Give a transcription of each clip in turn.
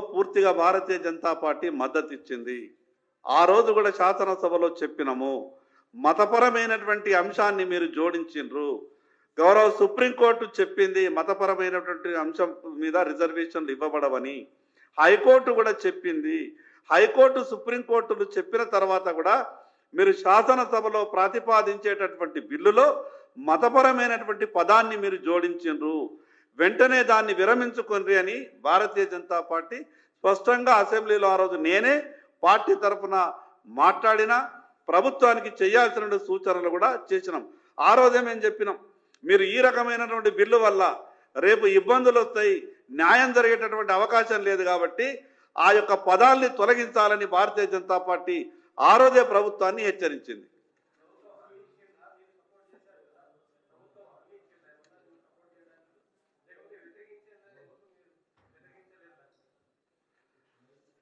పూర్తిగా భారతీయ జనతా పార్టీ మద్దతు ఇచ్చింది ఆ రోజు కూడా శాసనసభలో చెప్పినము మతపరమైనటువంటి అంశాన్ని మీరు జోడించిండ్రు గౌరవ సుప్రీంకోర్టు చెప్పింది మతపరమైనటువంటి అంశం మీద రిజర్వేషన్లు ఇవ్వబడవని. హైకోర్టు కూడా చెప్పింది. హైకోర్టు సుప్రీంకోర్టులు చెప్పిన తర్వాత కూడా మీరు శాసనసభలో ప్రతిపాదించేటటువంటి బిల్లులో మతపరమైనటువంటి పదాన్ని మీరు జోడించిండ్రు వెంటనే దాన్ని విరమించుకుండ్రి అని భారతీయ జనతా పార్టీ స్పష్టంగా అసెంబ్లీలో ఆ రోజు నేనే పార్టీ తరఫున మాట్లాడిన ప్రభుత్వానికి చేయాల్సిన సూచనలు కూడా చేసినాం. ఆ రోజే మేము చెప్పినాం మీరు ఈ రకమైనటువంటి బిల్లు వల్ల రేపు ఇబ్బందులు వస్తాయి న్యాయం జరిగేటటువంటి అవకాశం లేదు కాబట్టి ఆ యొక్క పదాల్ని తొలగించాలని భారతీయ జనతా పార్టీ ఆ రోజే ప్రభుత్వాన్ని హెచ్చరించింది.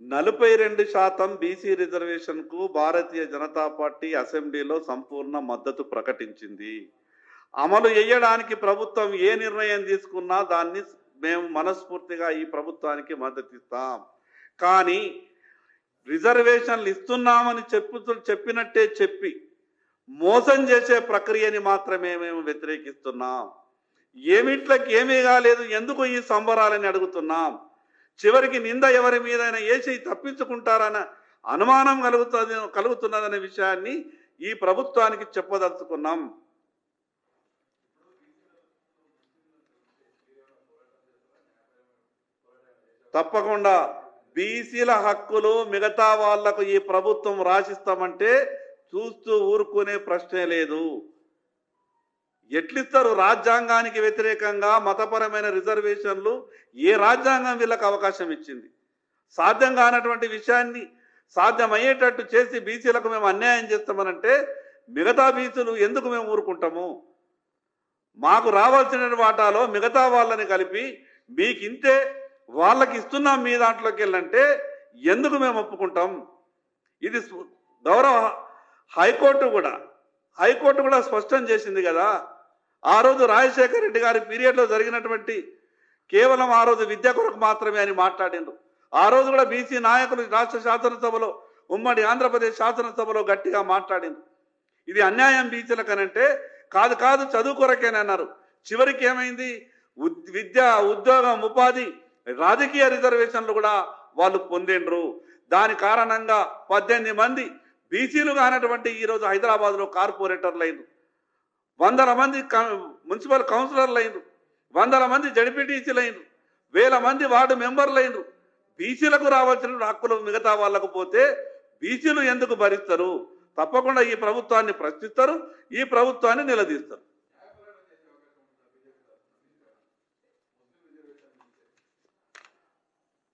నలభై రెండు శాతం బీసీ రిజర్వేషన్కు భారతీయ జనతా పార్టీ అసెంబ్లీలో సంపూర్ణ మద్దతు ప్రకటించింది. అమలు చేయడానికి ప్రభుత్వం ఏ నిర్ణయం తీసుకున్నా దాన్ని మేము మనస్ఫూర్తిగా ఈ ప్రభుత్వానికి మద్దతు ఇస్తాం కానీ రిజర్వేషన్లు ఇస్తున్నామని చెప్పు చెప్పినట్టే చెప్పి మోసం చేసే ప్రక్రియని మాత్రమే మేము వ్యతిరేకిస్తున్నాం. ఏమిట్లకి ఏమీ కాలేదు ఎందుకు ఈ సంబరాలని అడుగుతున్నాం? చివరికి నింద ఎవరి మీదైనా వేసి తప్పించుకుంటారన్న అనుమానం కలుగుతుంది కలుగుతున్నదనే విషయాన్ని ఈ ప్రభుత్వానికి చెప్పదలుచుకున్నాం. తప్పకుండా బీసీల హక్కులు మిగతా వాళ్ళకు ఈ ప్రభుత్వం రాసిస్తామంటే చూస్తూ ఊరుకునే ప్రశ్నే లేదు. ఎట్లిస్తారు రాజ్యాంగానికి వ్యతిరేకంగా మతపరమైన రిజర్వేషన్లు? ఏ రాజ్యాంగం వీళ్ళకి అవకాశం ఇచ్చింది? సాధ్యం కానటువంటి విషయాన్ని సాధ్యమయ్యేటట్టు చేసి బీసీలకు మేము అన్యాయం చేస్తామనంటే మిగతా బీసీలు ఎందుకు మేము ఊరుకుంటాము? మాకు రావాల్సిన వాటాలో మిగతా వాళ్ళని కలిపి మీకు ఇంతే వాళ్ళకి ఇస్తున్నాం మీ దాంట్లోకి వెళ్ళంటే ఎందుకు మేము ఒప్పుకుంటాం? ఇది గౌరవ హైకోర్టు కూడా హైకోర్టు కూడా స్పష్టం చేసింది కదా? ఆ రోజు రాజశేఖర రెడ్డి గారి పీరియడ్లో జరిగినటువంటి కేవలం ఆ రోజు విద్య కొరకు మాత్రమే అని మాట్లాడిండ్రు. ఆ రోజు కూడా బీసీ నాయకులు రాష్ట్ర శాసనసభలో ఉమ్మడి ఆంధ్రప్రదేశ్ శాసనసభలో గట్టిగా మాట్లాడింది ఇది అన్యాయం బీసీలకనంటే కాదు కాదు చదువు కొరకేనన్నారు చివరికి ఏమైంది? ఉద్- విద్య ఉద్యోగం ఉపాధి రాజకీయ రిజర్వేషన్లు కూడా వాళ్ళు పొందిండ్రు. దాని కారణంగా పద్దెనిమిది మంది బీసీలు కానటువంటి ఈరోజు హైదరాబాద్లో కార్పొరేటర్లు అయినరు వందల మంది క- మున్సిపల్ కౌన్సిలర్లు అయినరు వందల మంది జడిపిటీసీలు అయినరు వేల మంది వార్డు మెంబర్లు అయినరు బీసీలకు రావాల్సిన హక్కులు మిగతా వాళ్ళకు పోతే బీసీలు ఎందుకు భరిస్తారు? తప్పకుండా ఈ ప్రభుత్వాన్ని ప్రశ్నిస్తారు ఈ ప్రభుత్వాన్ని నిలదీస్తారు.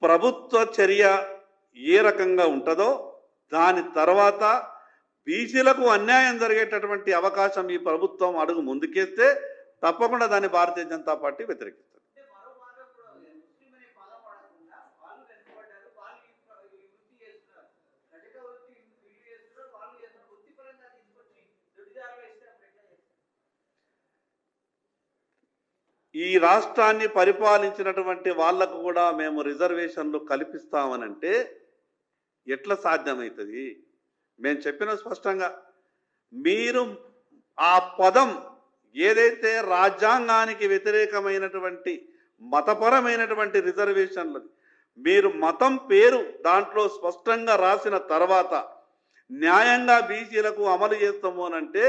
ప్రభుత్వ చర్య ఏ రకంగా ఉంటుందో దాని తర్వాత బీసీలకు అన్యాయం జరిగేటటువంటి అవకాశం ఈ ప్రభుత్వం అడుగు ముందుకేస్తే తప్పకుండా దాన్ని భారతీయ జనతా పార్టీ వ్యతిరేకిస్తుంది. ఈ ఈ రాష్ట్రాన్ని పరిపాలించినటువంటి వాళ్ళకు కూడా మేము రిజర్వేషన్లు కల్పిస్తామనంటే ఎట్లా సాధ్యమవుతుంది? మేము చెప్పిన స్పష్టంగా. మీరు ఆ పదం ఏదైతే రాజ్యాంగానికి వ్యతిరేకమైనటువంటి మతపరమైనటువంటి రిజర్వేషన్లు మీరు మతం పేరు దాంట్లో స్పష్టంగా రాసిన తర్వాత న్యాయంగా బీసీలకు అమలు చేస్తాము అని అంటే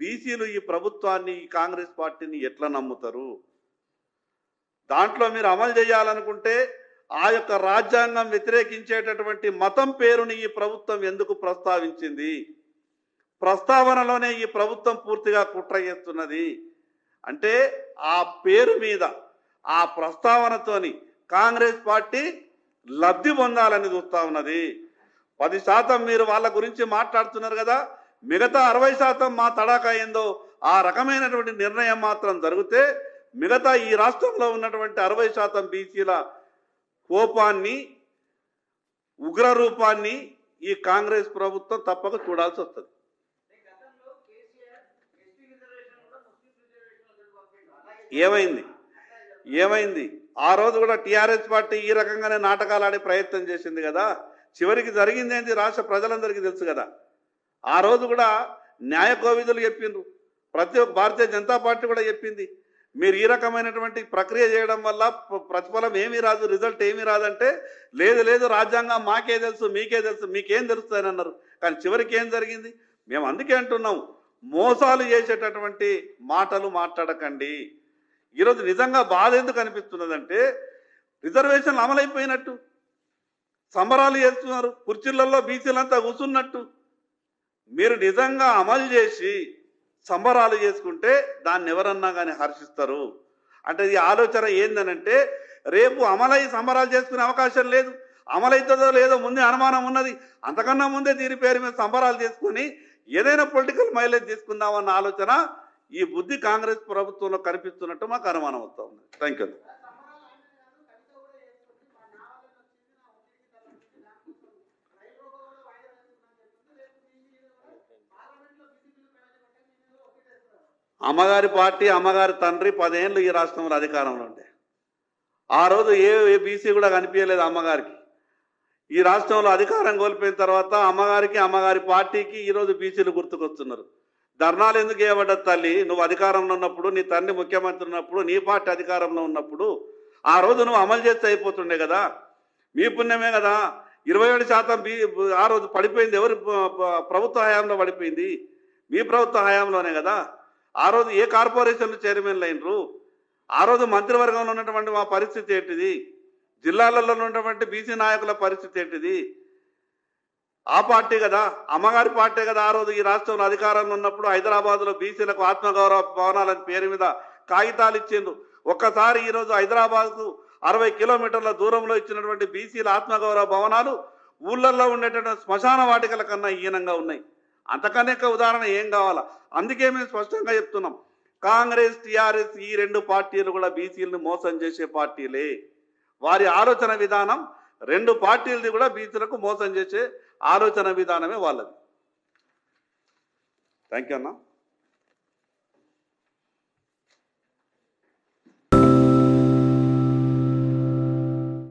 బీసీలు ఈ ప్రభుత్వాన్ని ఈ కాంగ్రెస్ పార్టీని ఎట్లా నమ్ముతారు? దాంట్లో మీరు అమలు చేయాలనుకుంటే ఆ యొక్క రాజ్యాంగం వ్యతిరేకించేటటువంటి మతం పేరుని ఈ ప్రభుత్వం ఎందుకు ప్రస్తావించింది? ప్రస్తావనలోనే ఈ ప్రభుత్వం పూర్తిగా కుట్ర చేస్తున్నది అంటే ఆ పేరు మీద ఆ ప్రస్తావనతోని కాంగ్రెస్ పార్టీ లబ్ధి పొందాలని చూస్తా ఉన్నది. పది శాతం మీరు వాళ్ళ గురించి మాట్లాడుతున్నారు కదా మిగతా అరవై శాతం మా తడాకా ఏందో ఆ రకమైనటువంటి నిర్ణయం మాత్రం జరిగితే మిగతా ఈ రాష్ట్రంలో ఉన్నటువంటి అరవై శాతం బీసీల కోపాన్ని ఉగ్ర రూపాన్ని ఈ కాంగ్రెస్ ప్రభుత్వం తప్పక చూడాల్సి వస్తుంది. ఏమైంది? ఏమైంది? ఆ రోజు కూడా టీఆర్ఎస్ పార్టీ ఈ రకంగానే నాటకాలు ఆడే ప్రయత్నం చేసింది కదా. చివరికి జరిగింది ఏంటి రాష్ట్ర ప్రజలందరికీ తెలుసు కదా. ఆ రోజు కూడా న్యాయ కోవిధులు చెప్పిండ్రు. ప్రతి భారతీయ జనతా పార్టీ కూడా చెప్పింది. మీరు ఈ రకమైనటువంటి ప్రక్రియ చేయడం వల్ల ప్రతిఫలం ఏమీ రాదు రిజల్ట్ ఏమీ రాదంటే లేదు లేదు రాజ్యాంగం మాకే తెలుసు మీకే తెలుసు మీకేం తెలుస్తుందని అన్నారు. కానీ చివరికి ఏం జరిగింది? మేము అందుకే అంటున్నాం మోసాలు చేసేటటువంటి మాటలు మాట్లాడకండి. ఈరోజు నిజంగా బాధ ఎందుకు అనిపిస్తున్నదంటే రిజర్వేషన్లు అమలైపోయినట్టు. సంబరాలు చేస్తున్నారు కుర్చీలలో బీసీలంతా కూర్చున్నట్టు. మీరు నిజంగా అమలు చేసి సంబరాలు చేసుకుంటే దాన్ని ఎవరన్నా కానీ హర్షిస్తారు. అంటే ఈ ఆలోచన ఏందనంటే రేపు అమలై సంబరాలు చేసుకునే అవకాశం లేదు. అమలవుతుందో లేదో ముందే అనుమానం ఉన్నది. అంతకన్నా ముందే దీని పేరు మీద సంబరాలు చేసుకుని ఏదైనా పొలిటికల్ మైలేజ్ తీసుకుందామన్న ఆలోచన ఈ బుద్ధి కాంగ్రెస్ ప్రభుత్వంలో కనిపిస్తున్నట్టు మాకు అనుమానం వస్తూ ఉంది. థ్యాంక్ యూ సంబరాలు ఆయన కాదు కవిత కూడా చేస్తుంది మా నా వల్ల వచ్చింది నా ఒత్తిడికి తలపెట్టి దానికోసం రైలు కూడా వాయిదా వేస్తుందని చెప్తుంది రేపు బీసీ కూడా పార్లమెంట్లో బీసీ బిల్లు ప్రవేశపెట్టాక నేను ఒకటేస్తున్నారు అమ్మగారి పార్టీ అమ్మగారి తండ్రి పదేళ్ళు ఈ రాష్ట్రంలో అధికారంలో ఉండే. ఆ రోజు ఏ ఏ బీసీ కూడా కనిపించలేదు అమ్మగారికి. ఈ రాష్ట్రంలో అధికారం కోల్పోయిన తర్వాత అమ్మగారికి అమ్మగారి పార్టీకి ఈరోజు బీసీలు గుర్తుకొస్తున్నారు. ధర్నాలు ఎందుకు చేయబడ్డది తల్లి? నువ్వు అధికారంలో ఉన్నప్పుడు నీ తండ్రి ముఖ్యమంత్రి ఉన్నప్పుడు నీ పార్టీ అధికారంలో ఉన్నప్పుడు ఆ రోజు నువ్వు అమలు చేస్తే అయిపోతుండే కదా. మీ పుణ్యమే కదా. ఇరవై ఏడు శాతం బీ ఆ రోజు పడిపోయింది ఎవరి? ప్రభుత్వ హయాంలో పడిపోయింది. మీ ప్రభుత్వ హయాంలోనే కదా. ఆ రోజు ఏ కార్పొరేషన్లు చైర్మన్లు అయినరు? ఆ రోజు మంత్రివర్గంలో ఉన్నటువంటి మా పరిస్థితి ఏంటిది? జిల్లాలలో ఉన్నటువంటి బీసీ నాయకుల పరిస్థితి ఏంటిది? ఆ పార్టీ కదా అమ్మగారి పార్టీ కదా ఆ రోజు ఈ రాష్ట్రంలో అధికారంలో ఉన్నప్పుడు హైదరాబాద్లో బీసీలకు ఆత్మగౌరవ భవనాలని పేరు మీద కాగితాలు ఇచ్చిండ్రు. ఒక్కసారి ఈరోజు హైదరాబాద్కు అరవై కిలోమీటర్ల దూరంలో ఇచ్చినటువంటి బీసీల ఆత్మగౌరవ భవనాలు ఊళ్ళల్లో ఉండేటటువంటి శ్మశాన వాటికల కన్నా హీనంగా ఉన్నాయి. అంతకనే ఉదాహరణ ఏం కావాలా? అందుకే మేము స్పష్టంగా చెప్తున్నాం. కాంగ్రెస్ టీఆర్ఎస్ ఈ రెండు పార్టీలు కూడా బీసీలను మోసం చేసే పార్టీలే. వారి ఆలోచన విధానం రెండు పార్టీలది కూడా బీసీలకు మోసం చేసే ఆలోచన విధానమే వాళ్ళది. థ్యాంక్ యూ అన్నా.